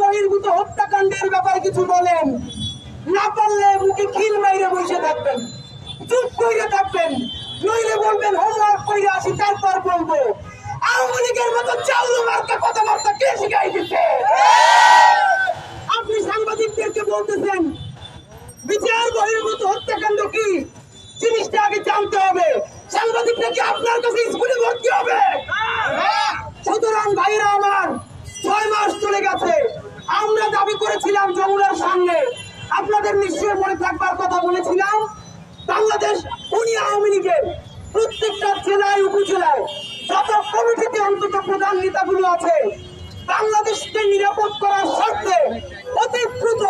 বহির্ভূত হত্যাকাণ্ডের ব্যাপারে কিছু বলেন। না পারলে মুখে খিল মাইরে বসে থাকবেন। চুপ করে থাকবেন। নইলে বলবেন, হোমওয়ার্ক করে আসি, তারপর বলব। আওয়ামী লীগের মতো চাউল মার্কা কথাবার্তা কে শিখাই দিচ্ছে আপনি সাংবাদিকদেরকে বলতেছেন, বিচার বহির্ভূত হত্যাকাণ্ড কি? জিনিসটা আগে জানতে হবে। সাংবাদিকটা কি আপনার কাছে স্কুলে যমুনার সামনে আপনাদের নিশ্চয়ই মনে থাকবার কথা বলেছিলাম, বাংলাদেশ উনি আওয়ামী লীগের প্রত্যেকটা জেলায়, উপজেলায় যত কমিটিতে অন্তত প্রধান নেতাগুলো আছে, বাংলাদেশকে নিরাপদ করার স্বার্থে অতি দ্রুত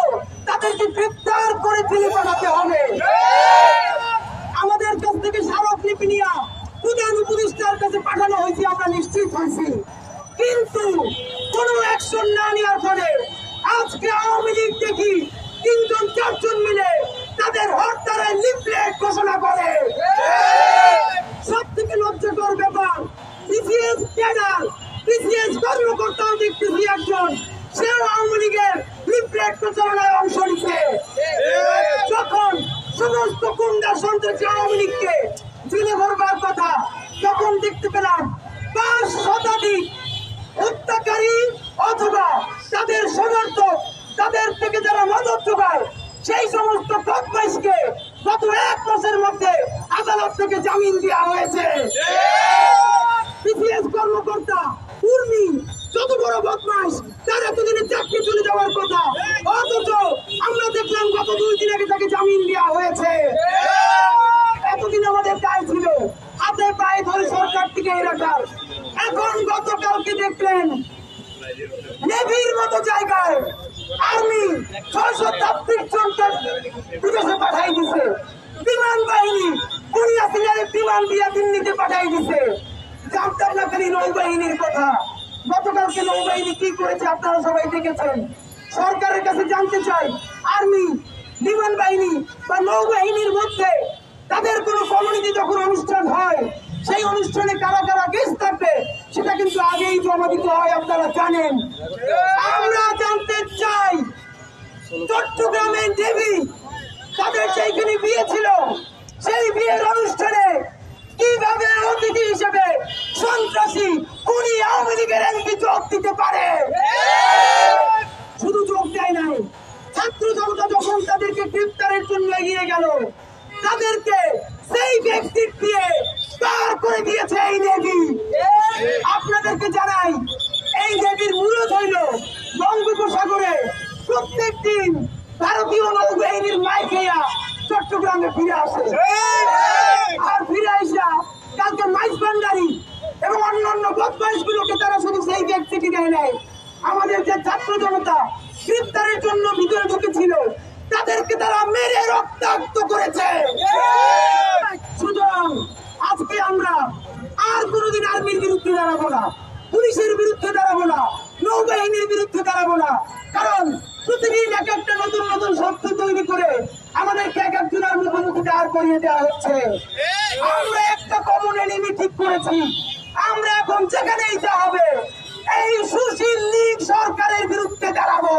তাদেরকে গ্রেপ্তার করে ফেলে পাঠাতে হবে। আমাদের কাছ থেকে স্মারকলিপি নিয়ে প্রধান উপদেষ্টার কাছে পাঠানো হয়েছে, আমরা নিশ্চিত হয়েছি। কিন্তু কোনো অ্যাকশন না নেওয়ার ফলে আজকে আওয়ামী লীগ দেখি তিনজন, চারজন মিলে তাদের হরতালের লিফলেট ঘোষণা করে। সব থেকে লজ্জাকর ব্যাপার বিসিএস ক্যাডার বিসিএস কর্মকর্তাও দেখতেছি একজন, সেও আওয়ামী লীগের লিফলেট প্রচারণায় অংশ নিচ্ছে। যখন সমস্ত গুন্ডা সন্ত্রাসী আওয়ামী লীগকে জেলে সেই সমস্ত বদমাইশকে গত এক মাসের মধ্যে আদালত থেকে জামিন দেওয়া হয়েছে। বিসিএস কর্মকর্তা, উর্মি, যত বড় বদমাস তার এতদিনে চাকরি চলে যাওয়ার কথা। অথচ আমরা দেখলাম গত দুই দিন আগে তাকে জামিন দেওয়া হয়েছে। এতদিন আমাদের দায় ছিল, হাতে পায়ে ধরে সরকার থেকে রাখার। এখন গতকালকে দেখলেন, নেভির মতো জায়গায় আর্মি ছয়শো ছাব্বিশ জনকে বিদেশে পাঠাই দিছে। বিমান বাহিনী কুড়িয়া সিনারে বিমান দিয়া দিল্লিতে পাঠাই দিছে। জানতাম না খালি নৌবাহিনীর কথা। গতকালকে নৌবাহিনী কি করেছে আপনারা সবাই দেখেছেন। সরকারের কাছে জানতে চাই, আর্মি, বিমান বাহিনী বা নৌবাহিনীর মধ্যে তাদের কোনো কমিউনিটি যখন অনুষ্ঠান হয় সেই অনুষ্ঠানে কারা কারা গেস্ট থাকবে, সেটা কিন্তু আগেই জমা দিতে হয়, আপনারা জানেন। আমরা জানতে চাই চট্টগ্রামের দেবী তাদের সেইখানে বিয়ে ছিল। সেই বিয়ের অনুষ্ঠানে কীভাবে অতিথি হিসেবে সন্ত্রাসী কুড়ি আওয়ামী লীগের এমপি যোগ দিতে পারে? শুধু যোগ দেয় নাই, ছাত্র জনতা যখন তাদেরকে গ্রেপ্তারের জন্য এগিয়ে গেল, তাদেরকে সেই ব্যক্তির দিয়ে পার করে দিয়েছে এই দেবী। আপনাদেরকে জানাই, এই দেবীর মূলত হইল বঙ্গোপসাগরে। প্রত্যেক দিন ভারতীয় নৌবাহিনীর মাইকেয়া চট্টগ্রামে ফিরে আসে। আর ফিরে আসা কালকে মাইস ভান্ডারি এবং অন্যান্য বদমাইশ গুলোকে তারা শুধু সেই ব্যক্তিকে দেয় নাই। আমাদের যে ছাত্র জনতা গ্রেপ্তারের জন্য ভিতরে ঢুকেছিল, তাদেরকে তারা মেরে রক্তাক্ত করেছে সুতরাং আজকে আমরা আর কোনোদিন আর্মির বিরুদ্ধে দাঁড়াবো না, পুলিশের বিরুদ্ধে দাঁড়াবো না, নৌবাহিনীর বিরুদ্ধে দাঁড়াবো না। কারণ প্রতিদিন এক একটা নতুন নতুন শব্দ তৈরি করে আমাদেরকে এক একজনের মুখোমুখি দাঁড় করিয়ে দেওয়া হচ্ছে। আমরা একটা কমন এনিমি ঠিক করেছি। আমরা এখন যেখানেই যা হবে, এই সুশীল লীগ সরকারের বিরুদ্ধে দাঁড়াবো।